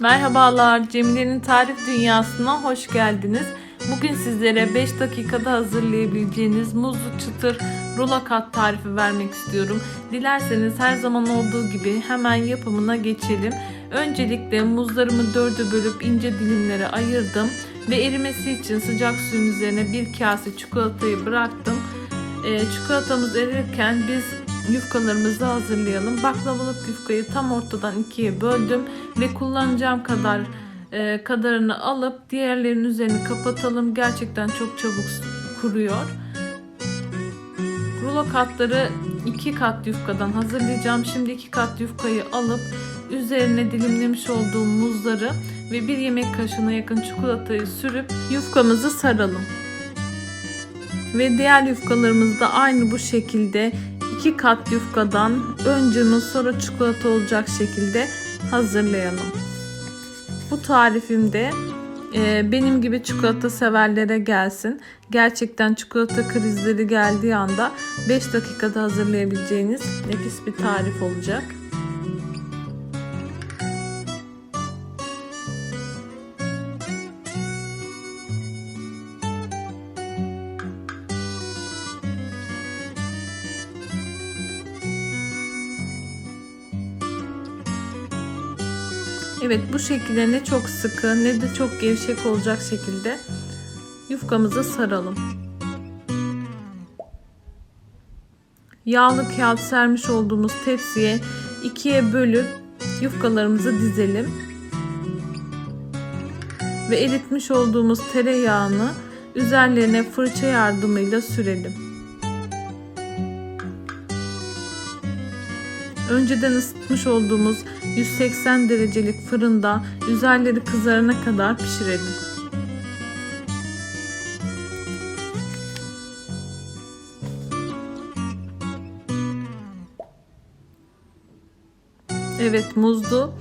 Merhabalar, Cemile'nin tarif dünyasına hoş geldiniz. Bugün sizlere 5 dakikada hazırlayabileceğiniz muzlu çıtır rulo kat tarifi vermek istiyorum. Dilerseniz her zaman olduğu gibi hemen yapımına geçelim. Öncelikle muzlarımı dörde bölüp ince dilimlere ayırdım ve erimesi için sıcak suyun üzerine bir kase çikolatayı bıraktım. Ee, çikolatamız erirken biz yufkalarımızı hazırlayalım. Baklavalık yufkayı tam ortadan ikiye böldüm ve kullanacağım kadar e, kadarını alıp diğerlerinin üzerini kapatalım. Gerçekten çok çabuk kuruyor. Rulo katları iki kat yufkadan hazırlayacağım. Şimdi iki kat yufkayı alıp üzerine dilimlemiş olduğum muzları ve bir yemek kaşığına yakın çikolatayı sürüp yufkamızı saralım. Ve diğer yufkalarımızı da aynı bu şekilde iki kat yufkadan önce muz sonra çikolata olacak şekilde hazırlayalım. Bu tarifimde e, benim gibi çikolata severlere gelsin. Gerçekten çikolata krizleri geldiği anda 5 dakikada hazırlayabileceğiniz nefis bir tarif olacak. Evet bu şekilde ne çok sıkı ne de çok gevşek olacak şekilde yufkamızı saralım. Yağlı kağıt sermiş olduğumuz tepsiye ikiye bölüp yufkalarımızı dizelim. Ve eritmiş olduğumuz tereyağını üzerlerine fırça yardımıyla sürelim. Önceden ısıtmış olduğumuz 180 derecelik fırında üzerleri kızarana kadar pişirelim. Evet muzlu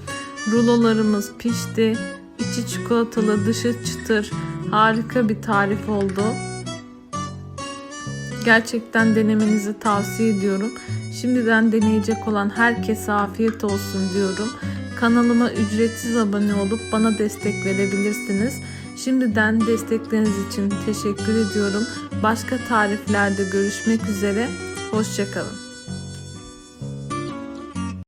rulolarımız pişti. İçi çikolatalı, dışı çıtır. Harika bir tarif oldu. Gerçekten denemenizi tavsiye ediyorum. Şimdiden deneyecek olan herkese afiyet olsun diyorum. Kanalıma ücretsiz abone olup bana destek verebilirsiniz. Şimdiden destekleriniz için teşekkür ediyorum. Başka tariflerde görüşmek üzere. Hoşçakalın.